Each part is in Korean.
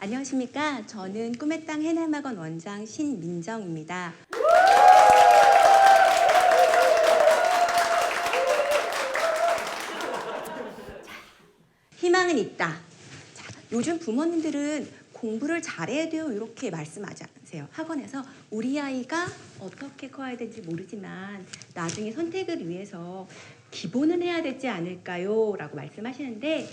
안녕하십니까. 저는 꿈의 땅 해남학원 원장 신민정입니다. 자, 희망은 있다. 자, 요즘 부모님들은 공부를 잘해야 돼요. 이렇게 말씀하지 않으세요. 학원에서 우리 아이가 어떻게 커야 될지 모르지만 나중에 선택을 위해서 기본은 해야 되지 않을까요? 라고 말씀하시는데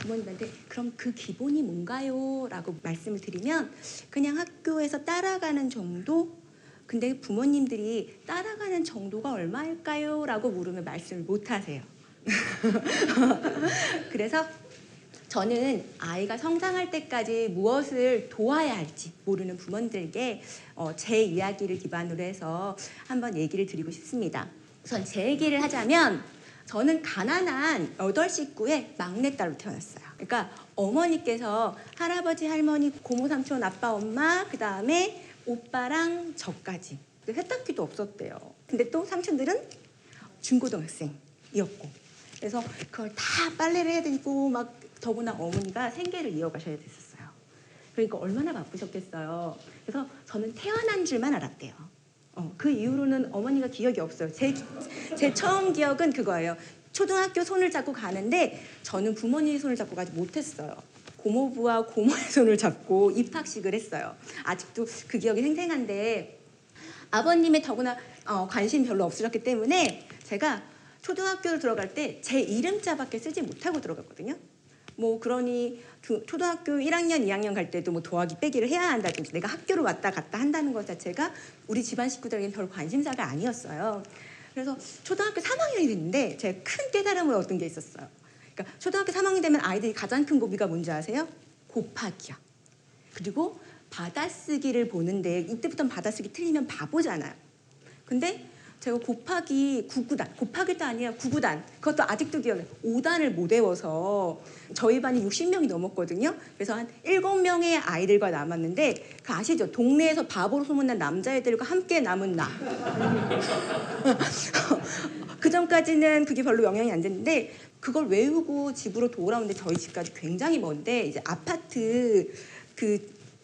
부모님한테 그럼 그 기본이 뭔가요? 라고 말씀을 드리면 그냥 학교에서 따라가는 정도? 근데 부모님들이 따라가는 정도가 얼마일까요? 라고 물으면 말씀을 못 하세요. 그래서 저는 아이가 성장할 때까지 무엇을 도와야 할지 모르는 부모님들에게 어, 제 이야기를 기반으로 해서 한번 얘기를 드리고 싶습니다. 우선 제 얘기를 하자면 저는 가난한 여덟 식구의 막내딸로 태어났어요. 그러니까 어머니께서 할아버지, 할머니, 고모, 삼촌, 아빠, 엄마, 그 다음에 오빠랑 저까지 세탁기도 없었대요. 근데 또 삼촌들은 중고등학생이었고 그래서 그걸 다 빨래를 해야 되고 막 더구나 어머니가 생계를 이어가셔야 됐었어요. 그러니까 얼마나 바쁘셨겠어요. 그래서 저는 태어난 줄만 알았대요. 어, 그 이후로는 어머니가 기억이 없어요. 제, 제 처음 기억은 그거예요. 초등학교 손을 잡고 가는데 저는 부모님의 손을 잡고 가지 못했어요. 고모부와 고모의 손을 잡고 입학식을 했어요. 아직도 그 기억이 생생한데 아버님의 더구나 어, 관심 별로 없으셨기 때문에 제가 초등학교를 들어갈 때 제 이름자밖에 쓰지 못하고 들어갔거든요. 뭐 그러니 그 초등학교 1학년, 2학년 갈 때도 뭐 더하기 빼기를 해야 한다든지 내가 학교를 왔다 갔다 한다는 것 자체가 우리 집안 식구들에게는 별 관심사가 아니었어요. 그래서 초등학교 3학년이 됐는데 제가 큰 깨달음을 얻은 게 있었어요. 그러니까 초등학교 3학년 되면 아이들이 가장 큰 고비가 뭔지 아세요? 곱하기요. 그리고 받아쓰기를 보는데 이때부터는 받아쓰기 틀리면 바보잖아요. 근데 제가 곱하기 9구단, 곱하기도 아니라 9구단, 그것도 아직도 기억나요. 5단을 못 외워서 저희 반이 60명이 넘었거든요. 그래서 한 7명의 아이들과 남았는데 그 아시죠? 동네에서 바보로 소문난 남자애들과 함께 남은 나. 그 전까지는 그게 별로 영향이 안 됐는데 그걸 외우고 집으로 돌아오는데 저희 집까지 굉장히 먼데 이제 아파트 그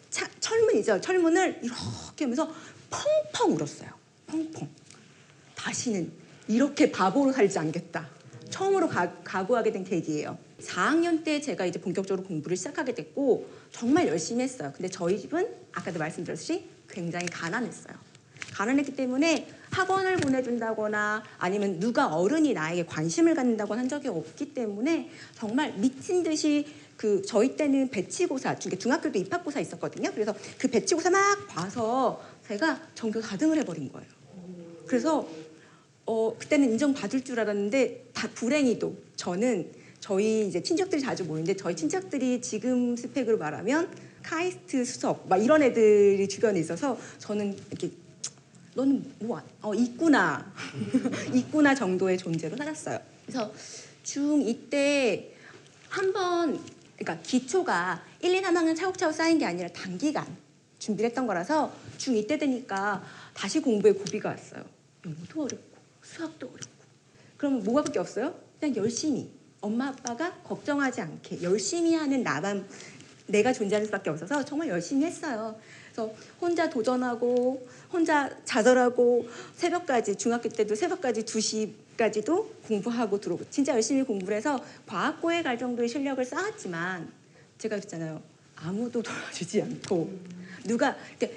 차- 철문이죠. 철문을 이렇게 하면서 펑펑 울었어요. 펑펑. 다시는 이렇게 바보로 살지 않겠다. 처음으로 가, 각오하게 된 계기예요. 4학년 때 제가 이제 본격적으로 공부를 시작하게 됐고 정말 열심히 했어요. 근데 저희 집은 아까도 말씀드렸듯이 굉장히 가난했어요. 가난했기 때문에 학원을 보내준다거나 아니면 누가 어른이 나에게 관심을 갖는다거나 한 적이 없기 때문에 정말 미친 듯이 그 저희 때는 배치고사 중학교도 입학고사 있었거든요. 그래서 그 배치고사 막 봐서 제가 전교 4등을 해버린 거예요. 그래서 어 그때는 인정받을 줄 알았는데 다 불행히도 저는 저희 이제 친척들이 자주 모이는데 저희 친척들이 지금 스펙으로 말하면 카이스트 수석 막 이런 애들이 주변에 있어서 저는 이렇게 너는 뭐 어, 있구나 있구나 정도의 존재로 살았어요. 그래서 중2 때 한번 그러니까 기초가 1, 2, 3학년 차곡차곡 쌓인 게 아니라 단기간 준비를 했던 거라서 중2 때 되니까 다시 공부에 고비가 왔어요. 영어도 어렵고 수학도 어렵고 그러면 뭐가밖에 없어요? 그냥 열심히 엄마 아빠가 걱정하지 않게 열심히 하는 나만 내가 존재하는 수밖에 없어서 정말 열심히 했어요. 그래서 혼자 도전하고 혼자 자절하고 새벽까지 중학교 때도 새벽까지 2시까지도 공부하고 들어오고 진짜 열심히 공부를 해서 과학고에 갈 정도의 실력을 쌓았지만 제가 그랬잖아요. 아무도 도와주지 않고 누가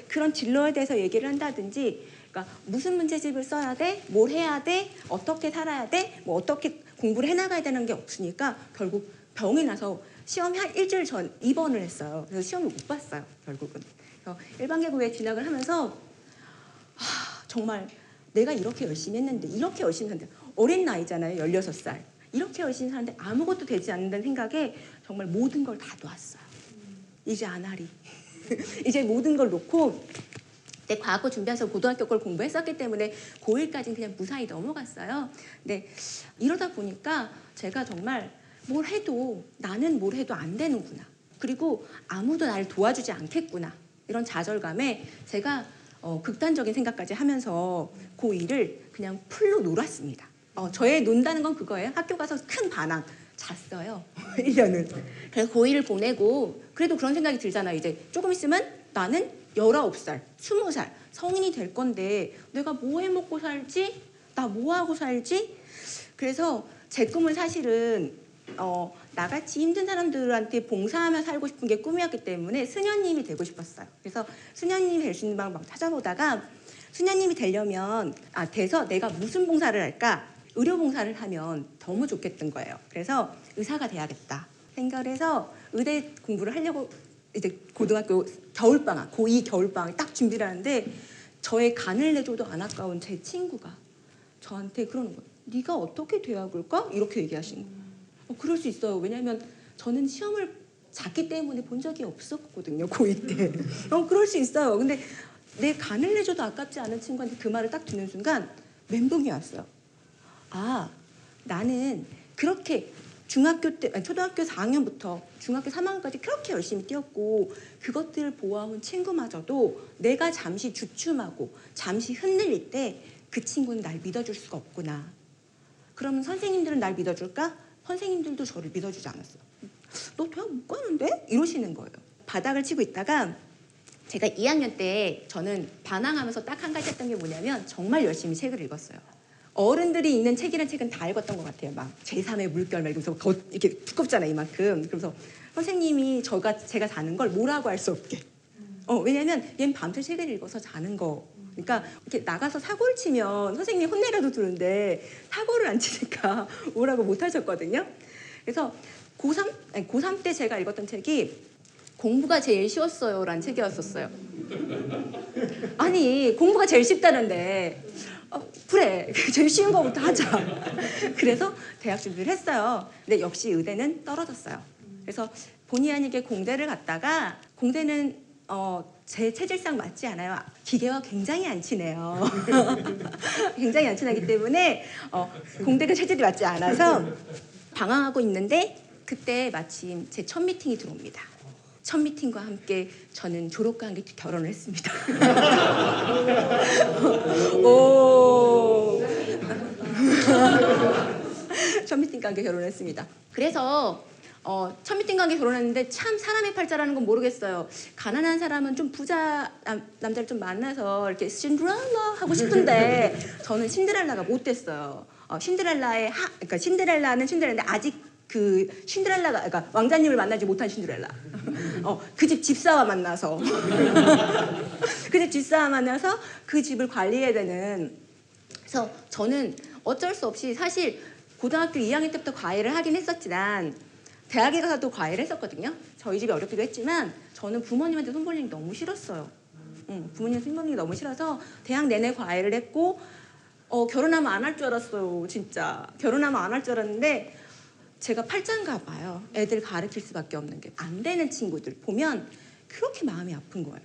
그런 진로에 대해서 얘기를 한다든지 그러니까 무슨 문제집을 써야 돼, 뭘 해야 돼, 어떻게 살아야 돼, 뭐 어떻게 공부를 해나가야 되는 게 없으니까 결국 병이 나서 시험 한 일주일 전 입원을 했어요. 그래서 시험을 못 봤어요. 결국은. 그래서 일반계고에 진학을 하면서 하, 정말 내가 이렇게 열심히 했는데 이렇게 열심히 사는데 어린 나이잖아요. 16살. 이렇게 열심히 사는데 아무것도 되지 않는다는 생각에 정말 모든 걸 다 놓았어요. 이제 안 하리. 이제 모든 걸 놓고 내 과학고 준비해서 고등학교 걸 공부했었기 때문에 고1까지는 그냥 무사히 넘어갔어요. 근데 이러다 보니까 제가 정말 뭘 해도 나는 뭘 해도 안 되는구나. 그리고 아무도 나를 도와주지 않겠구나. 이런 좌절감에 제가 어, 극단적인 생각까지 하면서 고2를 그냥 풀로 놀았습니다. 어, 저의 논다는 건 그거예요. 학교 가서 큰 반항. 잤어요. 1년을. 그래서 고1을 보내고 그래도 그런 생각이 들잖아요. 이제 조금 있으면 나는 19살, 20살 성인이 될 건데 내가 뭐 해 먹고 살지? 나 뭐 하고 살지? 그래서 제 꿈은 사실은 어, 나같이 힘든 사람들한테 봉사하며 살고 싶은 게 꿈이었기 때문에 수녀님이 되고 싶었어요. 그래서 수녀님이 될 수 있는 방법 찾아보다가 수녀님이 되려면 아 돼서 내가 무슨 봉사를 할까? 의료 봉사를 하면 너무 좋겠던 거예요. 그래서 의사가 돼야겠다 생각을 해서 의대 공부를 하려고 이제 고등학교 겨울 방학 고2 겨울 방학 딱 준비를 하는데 저의 간을 내줘도 안 아까운 제 친구가 저한테 그러는 거예요. 네가 어떻게 돼야 그럴까? 이렇게 얘기하시는 거예요. 어, 그럴 수 있어요. 왜냐하면 저는 시험을 작기 때문에 본 적이 없었거든요. 고2 때. 어, 그럴 수 있어요. 근데 내 간을 내줘도 아깝지 않은 친구한테 그 말을 딱 듣는 순간 멘붕이 왔어요. 아, 나는 그렇게 중학교 때, 아니, 초등학교 4학년부터 중학교 3학년까지 그렇게 열심히 뛰었고 그것들을 보아온 친구마저도 내가 잠시 주춤하고 잠시 흔들릴 때 그 친구는 날 믿어줄 수가 없구나. 그러면 선생님들은 날 믿어줄까? 선생님들도 저를 믿어주지 않았어요. 너 대학 못 가는데? 이러시는 거예요. 바닥을 치고 있다가 제가 2학년 때 저는 반항하면서 딱 한 가지 했던 게 뭐냐면 정말 열심히 책을 읽었어요. 어른들이 읽는 책이란 책은 다 읽었던 것 같아요. 막 제3의 물결 막 이러면서 거, 이렇게 두껍잖아요, 이만큼. 그래서 선생님이 저가 제가 자는 걸 뭐라고 할 수 없게. 어, 왜냐면 얘는 밤새 책을 읽어서 자는 거. 그러니까 이렇게 나가서 사고를 치면 선생님이 혼내라도 두는데 사고를 안 치니까 뭐라고 못 하셨거든요. 그래서 고3, 아니, 고3 때 제가 읽었던 책이 공부가 제일 쉬웠어요라는 책이었었어요. 아니 공부가 제일 쉽다는데 어, 그래 제일 쉬운 거부터 하자. 그래서 대학 준비를 했어요. 근데 역시 의대는 떨어졌어요. 그래서 본의 아니게 공대를 갔다가 공대는 어, 제 체질상 맞지 않아요. 기계와 굉장히 안 친해요. 굉장히 안 친하기 때문에 어, 공대가 체질이 맞지 않아서 방황하고 있는데 그때 마침 제 첫 미팅이 들어옵니다. 첫 미팅과 함께 저는 졸업과 함께 결혼을 했습니다. 오. 첫 미팅과 함께 결혼을 했습니다. 그래서 어, 첫 미팅과 함께 결혼했는데 참 사람의 팔자라는 건 모르겠어요. 가난한 사람은 좀 부자 남, 남자를 좀 만나서 이렇게 신데렐라 하고 싶은데 저는 신데렐라가 못 됐어요. 어, 신데렐라의 하, 그러니까 신데렐라는 신데렐라인데 아직 그 신데렐라가 그러니까 왕자님을 만나지 못한 신데렐라. 어, 그 집 집사와 만나서 그 집 집사와 만나서 그 집을 관리해야 되는 그래서 저는 어쩔 수 없이 사실 고등학교 2학년 때부터 과외를 하긴 했었지만 대학에 가서도 과외를 했었거든요. 저희 집이 어렵기도 했지만 저는 부모님한테 손 벌리는 게 너무 싫었어요. 응, 부모님 손 벌리는 게 너무 싫어서 대학 내내 과외를 했고 어, 결혼하면 안 할 줄 알았어요. 진짜 결혼하면 안 할 줄 알았는데 제가 팔짱가 봐요. 애들 가르칠 수밖에 없는 게 안 되는 친구들 보면 그렇게 마음이 아픈 거예요.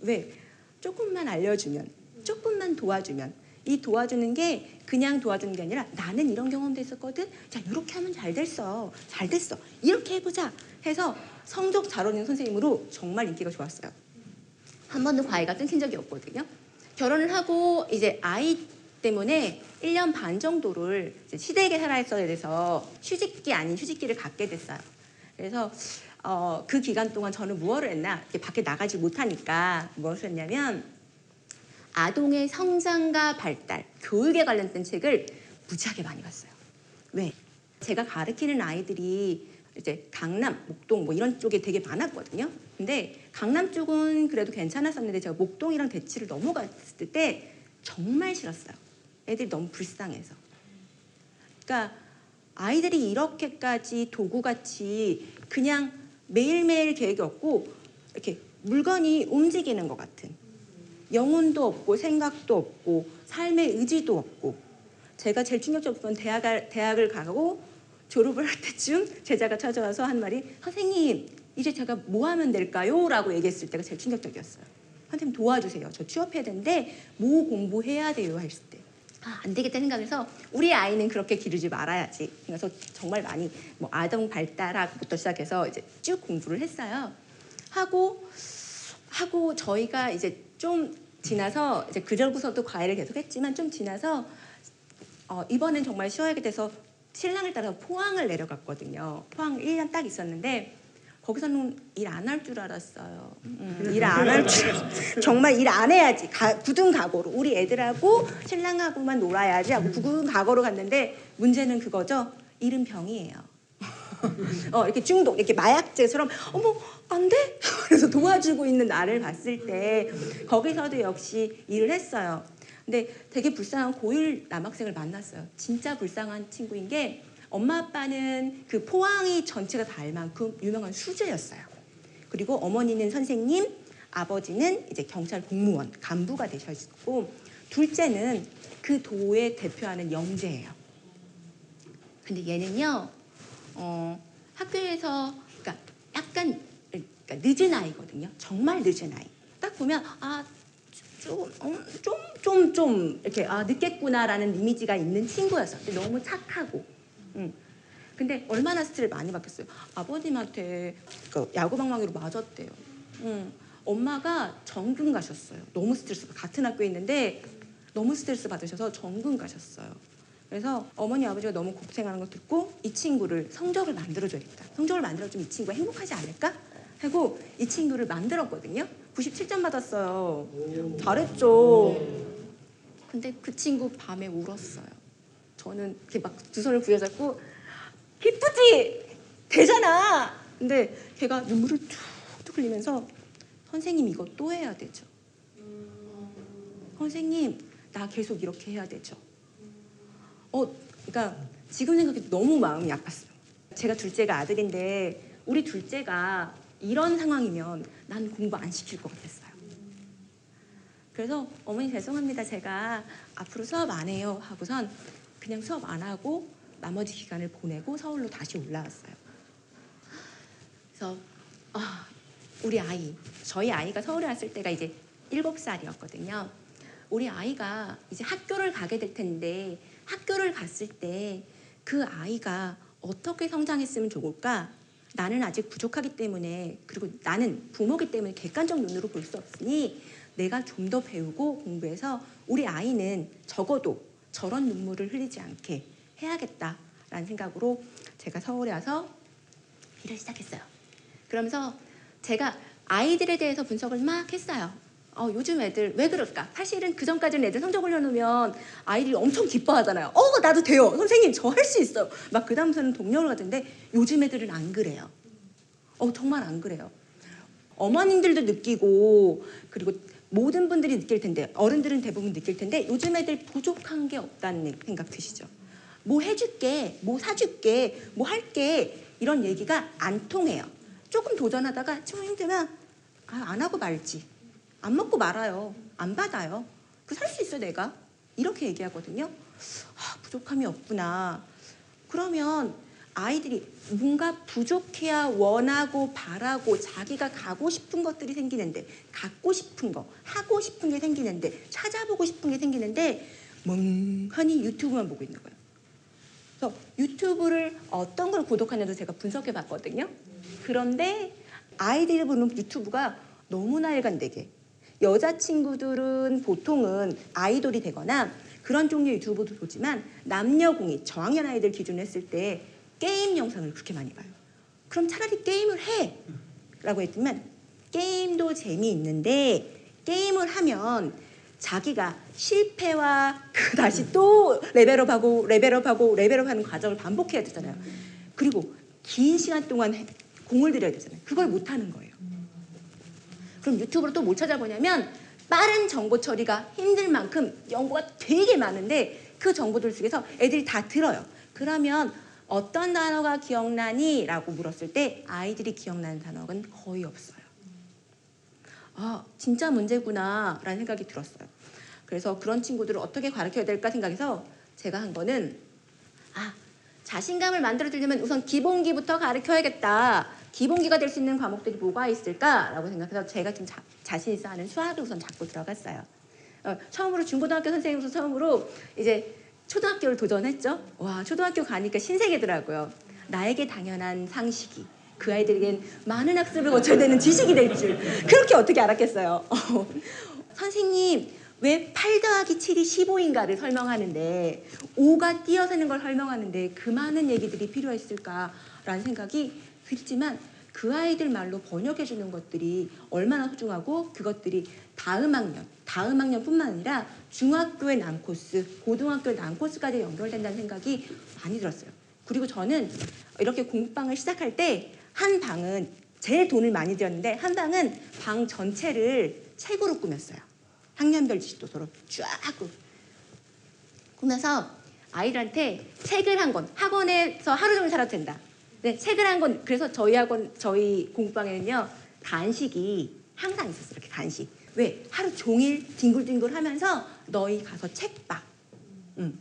왜? 조금만 알려주면, 조금만 도와주면 이 도와주는 게 그냥 도와주는 게 아니라 나는 이런 경험도 있었거든. 자, 이렇게 하면 잘 됐어. 잘 됐어. 이렇게 해보자. 해서 성적 잘 오는 선생님으로 정말 인기가 좋았어요. 한 번도 과외가 끊긴 적이 없거든요. 결혼을 하고 이제 아이 때문에 1년 반 정도를 시댁에 살아있어야 돼서 휴직기 아닌 휴직기를 갖게 됐어요. 그래서 어, 그 기간 동안 저는 무엇을 했나? 밖에 나가지 못하니까 무엇을 했냐면 아동의 성장과 발달, 교육에 관련된 책을 무지하게 많이 봤어요. 왜? 제가 가르치는 아이들이 이제 강남, 목동 뭐 이런 쪽에 되게 많았거든요. 근데 강남 쪽은 그래도 괜찮았었는데 제가 목동이랑 대치를 넘어갔을 때 정말 싫었어요. 애들이 너무 불쌍해서. 그러니까 아이들이 이렇게까지 도구같이 그냥 매일매일 계획이 없고 이렇게 물건이 움직이는 것 같은 영혼도 없고 생각도 없고 삶의 의지도 없고 제가 제일 충격적인 건 대학을, 대학을 가고 졸업을 할 때쯤 제자가 찾아와서 한 말이 선생님 이제 제가 뭐 하면 될까요? 라고 얘기했을 때가 제일 충격적이었어요. 선생님 도와주세요. 저 취업해야 되는데 뭐 공부해야 돼요? 아, 안 되겠다 생각해서 우리 아이는 그렇게 기르지 말아야지. 그래서 정말 많이 뭐 아동 발달학부터 시작해서 이제 쭉 공부를 했어요. 하고 하고 저희가 이제 좀 지나서 이제 그저부서도 과외를 계속했지만 좀 지나서 어, 이번엔 정말 쉬어야게 돼서 신랑을 따라 포항을 내려갔거든요. 포항 1년 딱 있었는데 거기서는 일 안 할 줄 알았어요. 음, 일안 할 줄. 정말 일 안 해야지. 가, 굳은 각오로. 우리 애들하고 신랑하고만 놀아야지 하고 굳은 각오로 갔는데 문제는 그거죠. 일은 병이에요. 어, 이렇게 중독, 이렇게 마약제처럼 어머 안 돼? 그래서 도와주고 있는 나를 봤을 때 거기서도 역시 일을 했어요. 근데 되게 불쌍한 고1 남학생을 만났어요. 진짜 불쌍한 친구인 게 엄마 아빠는 그 포항이 전체가 다 알 만큼 유명한 수재였어요. 그리고 어머니는 선생님, 아버지는 이제 경찰 공무원, 간부가 되셨고 둘째는 그 도에 대표하는 영재예요. 근데 얘는요, 어, 학교에서 그러니까 약간 그러니까 늦은 아이거든요. 정말 늦은 아이. 딱 보면 아. 좀좀좀 좀 이렇게 아 늦겠구나라는 이미지가 있는 친구였어. 근데 너무 착하고, 응. 근데 얼마나 스트레스 많이 받겠어요. 아버님한테 그 야구방망이로 맞았대요. 응. 엄마가 정근 가셨어요. 너무 스트레스 받- 같은 학교에 있는데 너무 스트레스 받으셔서 정근 가셨어요. 그래서 어머니 아버지가 너무 고생하는 걸 듣고 이 친구를 성적을 만들어줘야겠다. 성적을 만들어주면 이 친구가 행복하지 않을까? 하고 이 친구를 만들었거든요. 97점 받았어요. 잘했죠. 근데 그 친구 밤에 울었어요. 저는 이렇게 막 두 손을 부여잡고 기쁘지? 되잖아. 근데 걔가 눈물을 툭툭 흘리면서 선생님 이거 또 해야 되죠. 선생님 나 계속 이렇게 해야 되죠. 어, 그러니까 지금 생각해도 너무 마음이 아팠어요. 제가 둘째가 아들인데 우리 둘째가 이런 상황이면 난 공부 안 시킬 것 같았어요. 그래서 어머니 죄송합니다. 제가 앞으로 수업 안 해요. 하고선 그냥 수업 안 하고 나머지 기간을 보내고 서울로 다시 올라왔어요. 그래서 아, 우리 아이, 저희 아이가 서울에 왔을 때가 이제 일곱 살이었거든요. 우리 아이가 이제 학교를 가게 될 텐데 학교를 갔을 때 그 아이가 어떻게 성장했으면 좋을까? 나는 아직 부족하기 때문에 그리고 나는 부모기 때문에 객관적 눈으로 볼 수 없으니 내가 좀 더 배우고 공부해서 우리 아이는 적어도 저런 눈물을 흘리지 않게 해야겠다라는 생각으로 제가 서울에 와서 일을 시작했어요. 그러면서 제가 아이들에 대해서 분석을 막 했어요. 어, 요즘 애들 왜 그럴까? 사실은 그 전까지는 애들 성적 올려놓으면 아이들이 엄청 기뻐하잖아요. 어, 나도 돼요. 선생님, 저 할 수 있어요. 막 그 다음서는 동료를 가던데 요즘 애들은 안 그래요. 어, 정말 안 그래요. 어머님들도 느끼고 그리고 모든 분들이 느낄 텐데 어른들은 대부분 느낄 텐데 요즘 애들 부족한 게 없다는 생각 드시죠? 뭐 해줄게, 뭐 사줄게, 뭐 할게 이런 얘기가 안 통해요. 조금 도전하다가 좀 힘들면 아, 안 하고 말지. 안 먹고 말아요. 안 받아요. 그 살 수 있어 내가. 이렇게 얘기하거든요. 아, 부족함이 없구나. 그러면 아이들이 뭔가 부족해야 원하고 바라고 자기가 가고 싶은 것들이 생기는데 갖고 싶은 거 하고 싶은 게 생기는데 찾아보고 싶은 게 생기는데 멍하니 유튜브만 보고 있는 거예요. 그래서 유튜브를 어떤 걸 구독하냐도 제가 분석해 봤거든요. 그런데 아이들이 보는 유튜브가 너무나 일관되게 여자친구들은 보통은 아이돌이 되거나 그런 종류의 유튜브도 보지만 남녀 공이 저학년 아이들 기준으로 했을 때 게임 영상을 그렇게 많이 봐요. 그럼 차라리 게임을 해! 라고 했지만 게임도 재미있는데 게임을 하면 자기가 실패와 그 다시 또 레벨업하고 레벨업하고 레벨업하는 과정을 반복해야 되잖아요. 그리고 긴 시간 동안 해- 공을 들여야 되잖아요. 그걸 못 하는 거예요. 그럼 유튜브로 또 뭘 찾아보냐면 빠른 정보 처리가 힘들 만큼 연구가 되게 많은데 그 정보들 중에서 애들이 다 들어요. 그러면 어떤 단어가 기억나니? 라고 물었을 때 아이들이 기억나는 단어는 거의 없어요. 아, 진짜 문제구나 라는 생각이 들었어요. 그래서 그런 친구들을 어떻게 가르쳐야 될까 생각해서 제가 한 거는 아, 자신감을 만들어 주려면 우선 기본기부터 가르쳐야겠다. 기본기가 될 수 있는 과목들이 뭐가 있을까라고 생각해서 제가 좀 자, 자신 있어 하는 수학을 우선 잡고 들어갔어요. 어, 처음으로 중고등학교 선생님으로서 처음으로 이제 초등학교를 도전했죠. 와, 초등학교 가니까 신세계더라고요. 나에게 당연한 상식이 그 아이들에겐 많은 학습을 거쳐야 되는 지식이 될 줄. 그렇게 어떻게 알았겠어요. 어, 선생님, 왜 8 더하기 7이 15인가를 설명하는데 5가 뛰어서는 걸 설명하는데 그 많은 얘기들이 필요했을까라는 생각이 들지만 그 아이들 말로 번역해 주는 것들이 얼마나 소중하고 그것들이 다음 학년, 다음 학년뿐만 아니라 중학교의 난코스, 고등학교의 난코스까지 연결된다는 생각이 많이 들었어요. 그리고 저는 이렇게 공부방을 시작할 때 한 방은 제일 돈을 많이 들였는데 한 방은 방 전체를 책으로 꾸몄어요. 학년별 지도서로 쫙 꾸- 꾸며서 아이들한테 책을 한 권, 학원에서 하루 종일 살아도 된다. 네, 책을 한 권, 그래서 저희 학원, 저희 공부방에는요, 간식이 항상 있었어요. 이렇게 간식. 왜? 하루 종일 뒹굴뒹굴 하면서 너희 가서 책 봐. 음.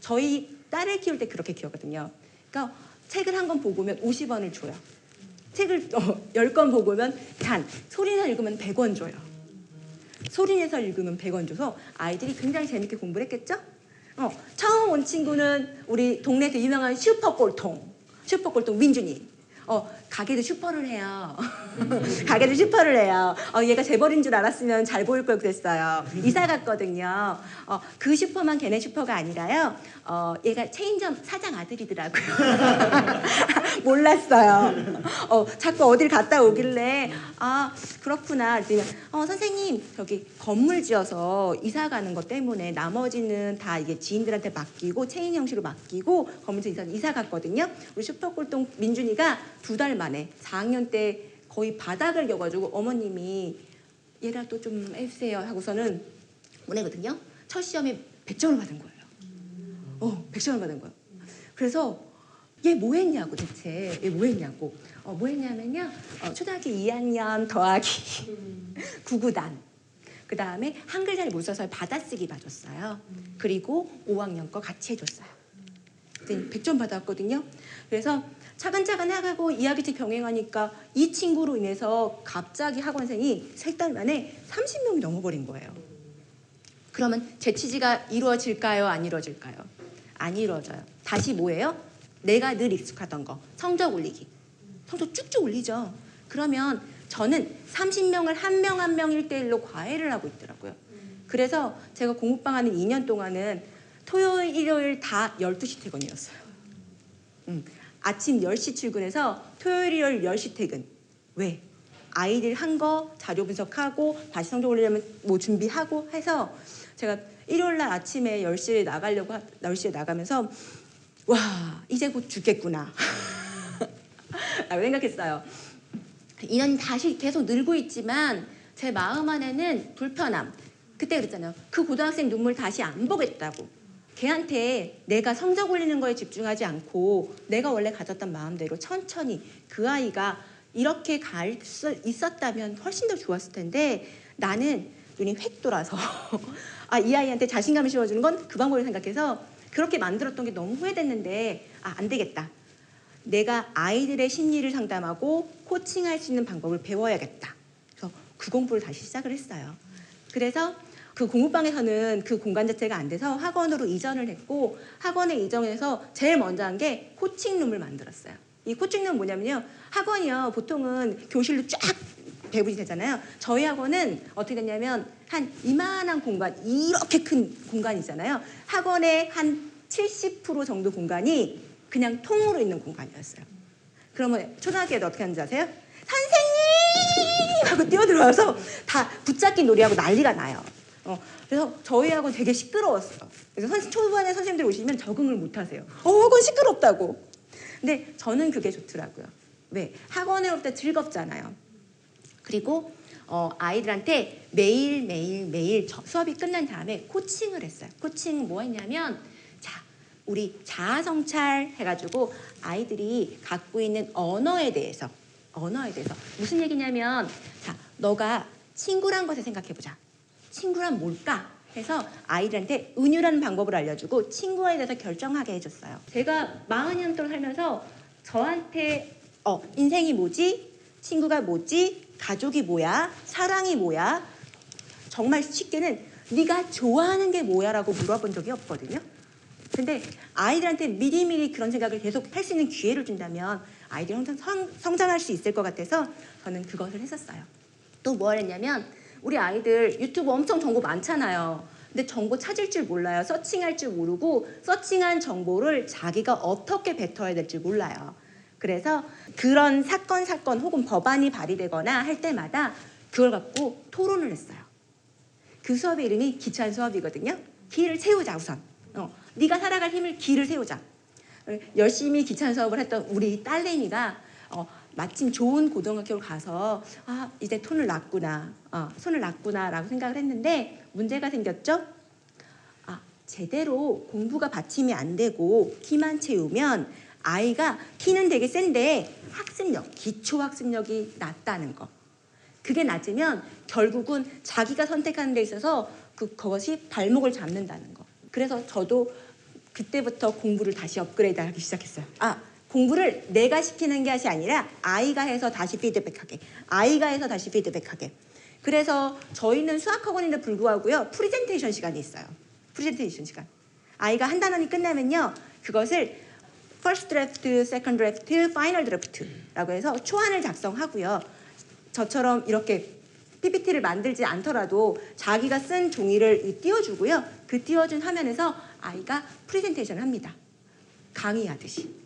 저희 딸을 키울 때 그렇게 키웠거든요. 그러니까 책을 한 권 보고 오면 50원을 줘요. 책을 어, 10권 보고 오면 단, 소리내서 읽으면 100원 줘요. 소리내서 읽으면 100원 줘서 아이들이 굉장히 재밌게 공부를 했겠죠? 어, 처음 온 친구는 우리 동네에서 유명한 슈퍼골통, 슈퍼골통 민준이. 어, 가게도 슈퍼를 해요. 가게도 슈퍼를 해요. 어, 얘가 재벌인 줄 알았으면 잘 보일 걸 그랬어요. 이사 갔거든요. 어, 그 슈퍼만 걔네 슈퍼가 아니라요. 어, 얘가 체인점 사장 아들이더라고요. 몰랐어요. 어, 자꾸 어딜 갔다 오길래 아 그렇구나. 어, 선생님 저기 건물 지어서 이사 가는 것 때문에 나머지는 다 이게 지인들한테 맡기고 체인 형식으로 맡기고 건물 이사 이사 갔거든요. 우리 슈퍼골동 민준이가 두달 만에 4학년 때 거의 바닥을 겨가지고 어머님이 얘라도 좀 해주세요 하고서는 보내거든요. 첫 시험에 100점을 받은 거예요. 어, 100점을 받은 거예요. 그래서 얘 뭐 했냐고 대체. 얘 뭐 했냐고. 어, 뭐 했냐면요. 어, 초등학교 2학년 더하기 구구단. 그 다음에 한글 잘못 써서 받아쓰기 봐줬어요. 그리고 5학년 거 같이 해줬어요. 그랬더니 100점 받았거든요. 그래서 차근차근 해가고 2학기째 병행하니까 이 친구로 인해서 갑자기 학원생이 세 달 만에 30명이 넘어버린 거예요 그러면 제 취지가 이루어질까요? 안 이루어질까요? 안 이루어져요. 다시 뭐예요? 내가 늘 익숙하던 거. 성적 올리기. 성적 쭉쭉 올리죠. 그러면 저는 30명을 한 명 한명 1대1로 과외를 하고 있더라고요. 그래서 제가 공부방 하는 2년 동안은 토요일, 일요일 다 12시 퇴근이었어요. 음, 아침 10시 출근해서 토요일, 일요일 10시 퇴근. 왜? 아이들 한 거 자료 분석하고 다시 성적 올리려면 뭐 준비하고 해서 제가 일요일 날 아침에 10시에 나가려고 하- 10시에 나가면서 와 이제 곧 죽겠구나 라고 생각했어요. 인원이 다시 계속 늘고 있지만 제 마음 안에는 불편함. 그때 그랬잖아요. 그 고등학생 눈물 다시 안 보겠다고. 걔한테 내가 성적 올리는 거에 집중하지 않고 내가 원래 가졌던 마음대로 천천히 그 아이가 이렇게 갈 수 있었다면 훨씬 더 좋았을 텐데 나는 눈이 획 돌아서 아 이 아이한테 자신감을 심어주는 건 그 방법을 생각해서 그렇게 만들었던 게 너무 후회됐는데 아 안 되겠다. 내가 아이들의 심리를 상담하고 코칭할 수 있는 방법을 배워야겠다. 그래서 그 공부를 다시 시작을 했어요. 그래서 그 공부방에 서는 그 공간 자체가 안 돼서 학원으로 이전을 했고 학원에 이전해서 제일 먼저 한 게 코칭룸을 만들었어요. 이 코칭룸 뭐냐면요. 학원이요. 보통은 교실로 쫙 배분이 되잖아요. 저희 학원은 어떻게 됐냐면 한 이만한 공간, 이렇게 큰 공간이잖아요. 학원의 한 70% 정도 공간이 그냥 통으로 있는 공간이었어요. 그러면 초등학교 애들 어떻게 하는지 아세요? 선생님! 하고 뛰어들어와서 다 붙잡기 놀이하고 난리가 나요. 어, 그래서 저희 학원 되게 시끄러웠어요. 그래서 선, 초반에 선생님들 오시면 적응을 못 하세요. 어, 학원 시끄럽다고. 근데 저는 그게 좋더라고요. 왜? 학원에 올 때 즐겁잖아요. 그리고 어, 아이들한테 매일 매일 매일 저- 수업이 끝난 다음에 코칭을 했어요. 코칭은 뭐 했냐면 자 우리 자아 성찰 해가지고 아이들이 갖고 있는 언어에 대해서 언어에 대해서 무슨 얘기냐면 자 너가 친구란 것을 생각해보자. 친구란 뭘까? 해서 아이들한테 은유라는 방법을 알려주고 친구에 대해서 결정하게 해줬어요. 제가 40년 동안 살면서 저한테 어, 인생이 뭐지? 친구가 뭐지? 가족이 뭐야? 사랑이 뭐야? 정말 쉽게는 네가 좋아하는 게 뭐야라고 물어본 적이 없거든요. 근데 아이들한테 미리미리 그런 생각을 계속 할 수 있는 기회를 준다면 아이들이 항상 성, 성장할 수 있을 것 같아서 저는 그것을 했었어요. 또 뭘 했냐면 우리 아이들 유튜브 엄청 정보 많잖아요. 근데 정보 찾을 줄 몰라요. 서칭할 줄 모르고 서칭한 정보를 자기가 어떻게 뱉어야 될지 몰라요. 그래서 그런 사건 사건 혹은 법안이 발의되거나 할 때마다 그걸 갖고 토론을 했어요. 그 수업의 이름이 기찬 수업이거든요. 길을 세우자 우선. 어, 네가 살아갈 힘을 길을 세우자. 어, 열심히 기찬 수업을 했던 우리 딸내미가 어, 마침 좋은 고등학교를 가서 아 이제 톤을 놨구나, 어, 손을 놨구나라고 생각을 했는데 문제가 생겼죠. 아 제대로 공부가 받침이 안 되고 키만 채우면 아이가 키는 되게 센데 학습력, 기초 학습력이 낮다는 거. 그게 낮으면 결국은 자기가 선택하는 데 있어서 그 그것이 발목을 잡는다는 거. 그래서 저도 그때부터 공부를 다시 업그레이드 하기 시작했어요. 아 공부를 내가 시키는 것이 아니라 아이가 해서 다시 피드백하게. 아이가 해서 다시 피드백하게. 그래서 저희는 수학학원인데 불구하고요 프리젠테이션 시간이 있어요. 프리젠테이션 시간. 아이가 한 단원이 끝나면요 그것을 first draft, second draft, final draft라고 해서 초안을 작성하고요. 저처럼 이렇게 PPT를 만들지 않더라도 자기가 쓴 종이를 이 띄워주고요. 그 띄워준 화면에서 아이가 프레젠테이션을 합니다. 강의하듯이.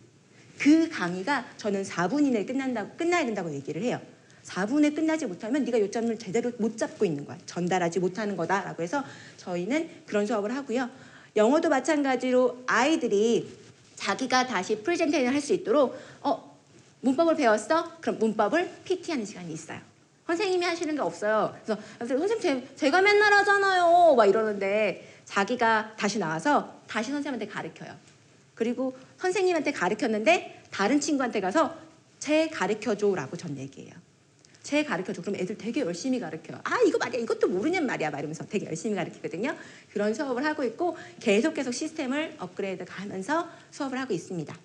그 강의가 저는 4분 이내에 끝난다고 끝나야 된다고 얘기를 해요. 4분에 끝나지 못하면 네가 요점을 제대로 못 잡고 있는 거야. 전달하지 못하는 거다라고 해서 저희는 그런 수업을 하고요. 영어도 마찬가지로 아이들이 자기가 다시 프레젠테이션 할수 있도록 어 문법을 배웠어? 그럼 문법을 PT하는 시간이 있어요. 선생님이 하시는 게 없어요. 그래서 선생님 제, 제가 맨날 하잖아요. 막 이러는데 자기가 다시 나와서 다시 선생님한테 가르쳐요. 그리고 선생님한테 가르쳤는데 다른 친구한테 가서 제 가르쳐줘라고 전 얘기해요. 제 가르쳐줘. 그럼 애들 되게 열심히 가르쳐요. 아 이거 말이야. 이것도 모르냔 말이야. 막 이러면서 되게 열심히 가르치거든요. 그런 수업을 하고 있고 계속 계속 시스템을 업그레이드 가면서 수업을 하고 있습니다.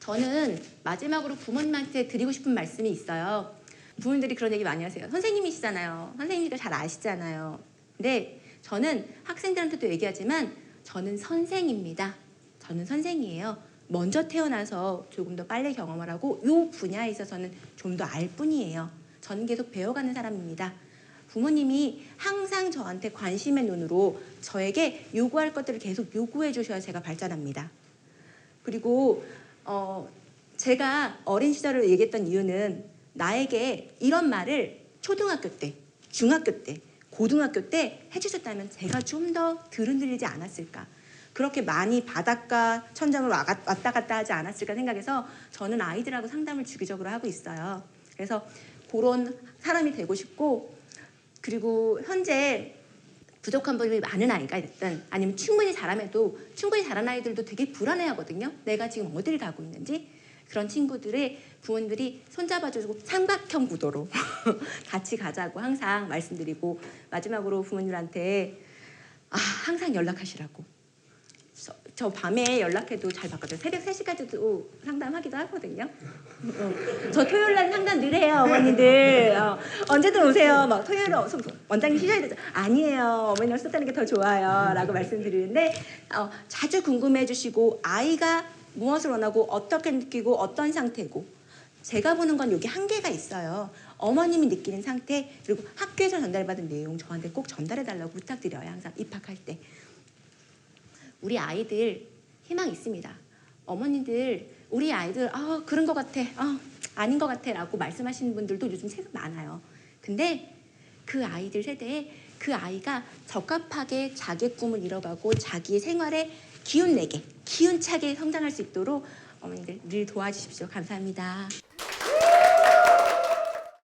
저는 마지막으로 부모님한테 드리고 싶은 말씀이 있어요. 부모님들이 그런 얘기 많이 하세요. 선생님이시잖아요. 선생님도 잘 아시잖아요. 근데 저는 학생들한테도 얘기하지만 저는 선생입니다. 저는 선생이에요. 먼저 태어나서 조금 더 빨리 경험을 하고 이 분야에 있어서는 좀 더 알 뿐이에요. 저는 계속 배워가는 사람입니다. 부모님이 항상 저한테 관심의 눈으로 저에게 요구할 것들을 계속 요구해 주셔야 제가 발전합니다. 그리고 어, 제가 어린 시절을 얘기했던 이유는 나에게 이런 말을 초등학교 때, 중학교 때, 고등학교 때 해주셨다면 제가 좀 더 들흔들리지 않았을까. 그렇게 많이 바닷가 천장을 왔다 갔다 하지 않았을까 생각해서 저는 아이들하고 상담을 주기적으로 하고 있어요. 그래서 그런 사람이 되고 싶고 그리고 현재 부족한 부분이 많은 아이가 됐든 아니면 충분히 잘함에도 충분히 잘한 아이들도 되게 불안해 하거든요. 내가 지금 어딜 가고 있는지 그런 친구들의 부모님들이 손잡아주고 삼각형 구도로 같이 가자고 항상 말씀드리고 마지막으로 부모님들한테 아, 항상 연락하시라고. 저, 저 밤에 연락해도 잘 받거든요. 새벽 3시까지도 상담하기도 하거든요. 어, 저 토요일 날 상담 늘 해요, 어머니들. 어, 언제든 오세요. 막 토요일에 어서 원장님 쉬셔야 되죠. 아니에요. 어머니랑 썼다는 게 더 좋아요. 라고 말씀드리는데 어, 자주 궁금해 주시고 아이가 무엇을 원하고 어떻게 느끼고 어떤 상태고 제가 보는 건 여기 한계가 있어요. 어머님이 느끼는 상태 그리고 학교에서 전달받은 내용 저한테 꼭 전달해 달라고 부탁드려요. 항상 입학할 때. 우리 아이들 희망 있습니다. 어머니들 우리 아이들 아 그런 것 같아, 아 아닌 것 같아 라고 말씀하시는 분들도 요즘 세상 많아요. 근데 그 아이들 세대에 그 아이가 적합하게 자기의 꿈을 이뤄가고 자기의 생활에 기운 내게 기운차게 성장할 수 있도록 어머니들 늘 도와주십시오. 감사합니다.